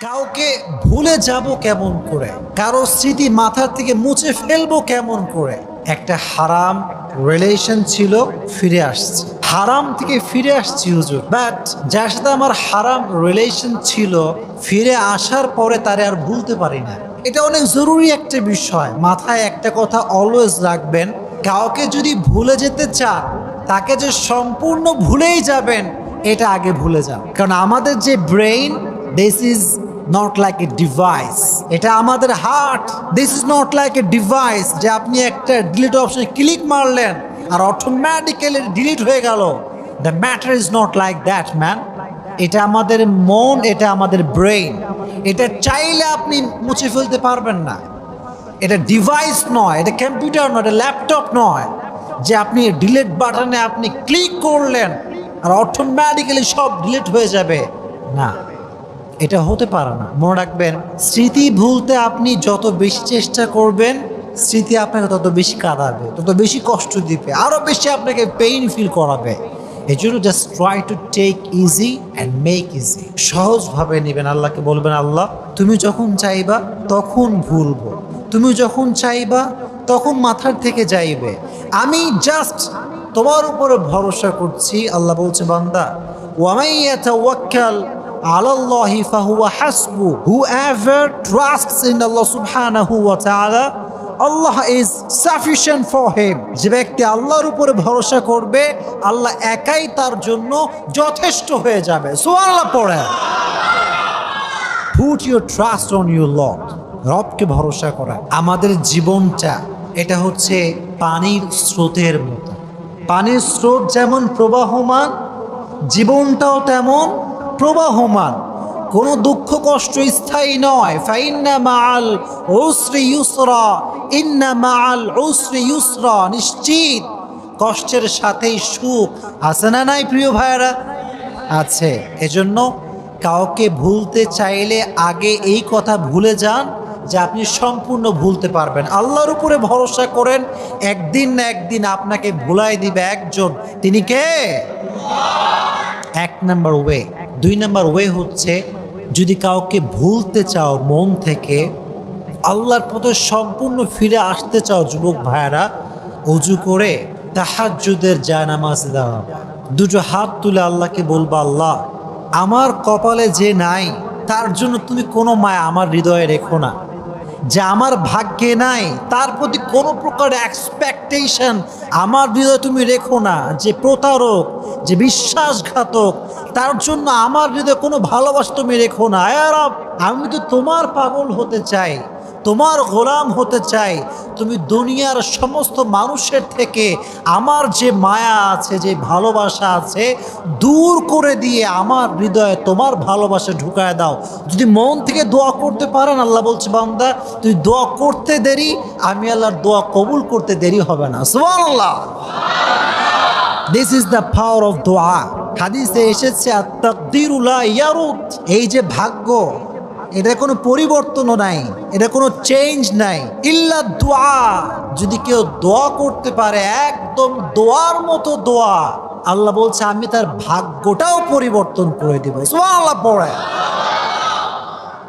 কাউকে ভুলে যাব কেমন করে? কারও স্মৃতি মাথার থেকে মুছে ফেলব কেমন করে? একটা হারাম রিলেশন ছিল, ফিরে আসছে। হারাম থেকে ফিরে আসছি, হুজুর। বাট যার সাথে আমার হারাম রিলেশন ছিল, ফিরে আসার পরে তারে আর ভুলতে পারি না। এটা অনেক জরুরি একটা বিষয়। মাথায় একটা কথা অলওয়েজ রাখবেন, কাউকে যদি ভুলে যেতে চান, তাকে যে সম্পূর্ণ ভুলেই যাবেন, এটা আগে ভুলে যান। কারণ আমাদের যে brain this is not like a device এটা আমাদের heart this is not like a device যে আপনি একটা ডিলিট অপশনে ক্লিক মারলেন আর অটোমেটিক্যালি ডিলিট হয়ে গেল। The matter is not like that man এটা আমাদের মন, এটা আমাদের ব্রেইন এটা চাইলে আপনি মুছে ফেলতে পারবেন না। এটা ডিভাইস নয়, এটা কম্পিউটার নয়, এটা ল্যাপটপ নয়। যে আপনি ডিলিট বাটনে আপনি ক্লিক করলেন আর অটোমেটিক্যালি সব ডিলিট হয়ে যাবে। না। এটা হতে পারে না। মনে রাখবেন, স্মৃতি ভুলতে আপনি যত বেশি চেষ্টা করবেন, স্মৃতি আপনাকে তত বেশি কাঁদাবে, তত বেশি কষ্ট দিবে আরও বেশি আপনাকে পেইন ফিল করাবে। এই জন্য just try to take easy and make easy সহজভাবে নেবেন, আল্লাহকে বলবেন, আল্লাহ, তুমি যখন চাইবা তখন ভুলবো। তুমি যখন চাইবা তখন মাথার থেকে যাইবে। আমি জাস্ট তোমার উপরে ভরসা করছি। আল্লাহ বলছে, বান্দা ওয়ামাইয়া তাওয়াক্কাল Allahi fahuwa হু Whoever trusts in Allah subhanahu wa ta'ala, Allah is sufficient for him. যে ব্যক্তি আল্লাহর উপরে ভরসা করবে আল্লাহ একাই তার জন্য যথেষ্ট হয়ে যাবে। সুবহানাল্লাহ পড়ে। Put your trust on your lord রবকে ভরসা করা। আমাদের জীবনটা এটা হচ্ছে পানির স্রোতের মতো। পানির স্রোত যেমন প্রবাহমান জীবনটাও তেমন প্রবাহমান, কোনো দুঃখ কষ্ট স্থায়ী নয়। ফাইন্না মাল ওসরি ইউসরা ইন্না মাল ওসরি ইউসরা, নিশ্চিত। কষ্টের সাথেই সুখ আছে না নাই, প্রিয় ভাইয়েরা? আছে। এজন্য কাউকে ভুলতে চাইলে আগে এই কথা ভুলে যান যে আপনি সম্পূর্ণ ভুলতে পারবেন। আল্লাহর উপরে ভরসা করেন, একদিন না একদিন আপনাকে ভুলাই দিবে একজন। তিনি কে? এক নাম্বার ওয়ে। দুই নাম্বার ওয়ে হচ্ছে, যদি কাউকে ভুলতে চাও মন থেকে, আল্লাহর পথে সম্পূর্ণ ফিরে আসতে চাও যুবক ভাইয়েরা, উজু করে তাহাজ্জুদের জায়নামাজ দাঁড়াও দুটো হাত তুলে আল্লাহকে বলব, আল্লাহ, আমার কপালে যে নাই, তার জন্য তুমি কোনো মায়া আমার হৃদয়ে রেখো না। যে আমার ভাগ্যে নাই, তার প্রতি কোনো প্রকার এক্সপেকটেশন আমার হৃদয় তুমি রেখো না, যে প্রতারক, যে বিশ্বাসঘাতক, তার জন্য আমার হৃদয় কোনো ভালোবাসা তুমি রেখো না। আমি তো তোমার পাগল হতে চাই। তোমার গোলাম হতে চাই। তুমি দুনিয়ার সমস্ত মানুষের থেকে আমার যে মায়া আছে, যে ভালোবাসা আছে, দূর করে দিয়ে আমার হৃদয়ে তোমার ভালোবাসা ঢুকায় দাও। যদি মন থেকে দোয়া করতে পারেন, আল্লাহ বলছে, বান্দা, তুই দোয়া করতে দেরি, আমি আল্লাহর দোয়া কবুল করতে দেরি হবে না। সুবহানাল্লাহ। This is the power of দোয়া হাদিসে এসেছে আত্মাকদিরুল্লাহ ইয়ারুত। এই যে ভাগ্য এটা কোনো পরিবর্তনও নাই এটা কোনো চেঞ্জ নাই। ইল্লা দোয়া যদি কেউ দোয়া করতে পারে একদম দোয়ার মতো দোয়া। আল্লাহ বলছে আমি তার ভাগ্যটাও পরিবর্তন করে দিব। আল্লাহ পড়ে।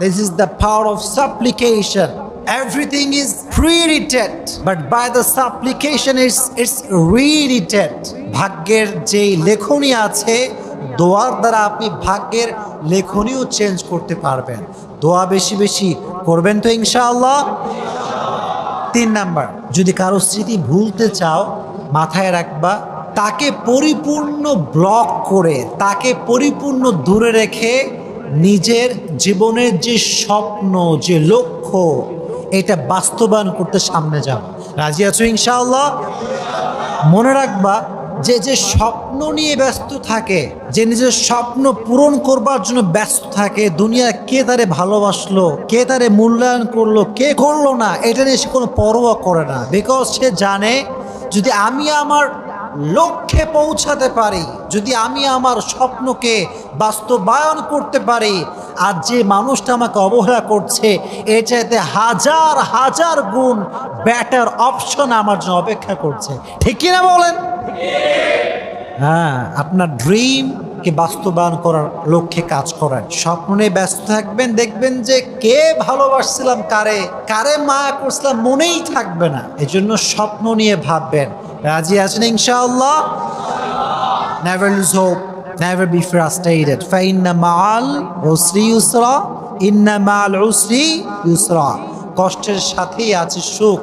This is the power of supplication. Everything is pre-written, but by the supplication it's, it's re-written. ভাগ্যের যেই লেখনী আছে দোয়ার দ্বারা আপনি ভাগ্যের লেখনীও চেঞ্জ করতে পারবেন। দোয়া বেশি বেশি করবেন তো ইনশাআল্লাহ? তিন নাম্বার, যদি কারও স্মৃতি ভুলতে চাও, মাথায় রাখবা, তাকে পরিপূর্ণ ব্লক করে, তাকে পরিপূর্ণ দূরে রেখে নিজের জীবনের যে স্বপ্ন, যে লক্ষ্য, এটা বাস্তবায়ন করতে সামনে যাও। রাজি আছো ইনশাআল্লাহ? মনে রাখবা যে যে স্বপ্ন নিয়ে ব্যস্ত থাকে, যে নিজের স্বপ্ন পূরণ করবার জন্য ব্যস্ত থাকে, দুনিয়া কে তারে ভালোবাসলো, কে তারে মূল্যায়ন করল, কে করল না, এটা নিয়ে সে কোনো পরোয়া করে না। বিকজ সে জানে, যদি আমি আমার লক্ষ্যে পৌঁছাতে পারি, যদি আমি আমার স্বপ্নকে বাস্তবায়ন করতে পারি আর যে মানুষটা আমাকে অবহেলা করছে, এর চাইতে হাজার হাজার গুণ ব্যাটার অপশন আমার জন্য অপেক্ষা করছে। ঠিক কিনা বলেন? হ্যাঁ আপনার ড্রিম কে বাস্তবায়ন করার লক্ষ্যে কাজ করেন। স্বপ্ন নিয়ে ব্যস্ত থাকবেন, দেখবেন যে কে ভালোবাসছিলাম, কারে কারে মায়া করছিলাম, মনেই থাকবে না। এজন্য স্বপ্ন নিয়ে ভাববেন। রাজি আছেন ইনশাআল্লাহ? Never lose hope never be frustrated فإن مع العسر يسرا إن مع العسر يسرا কষ্টের সাথেই আছে সুখ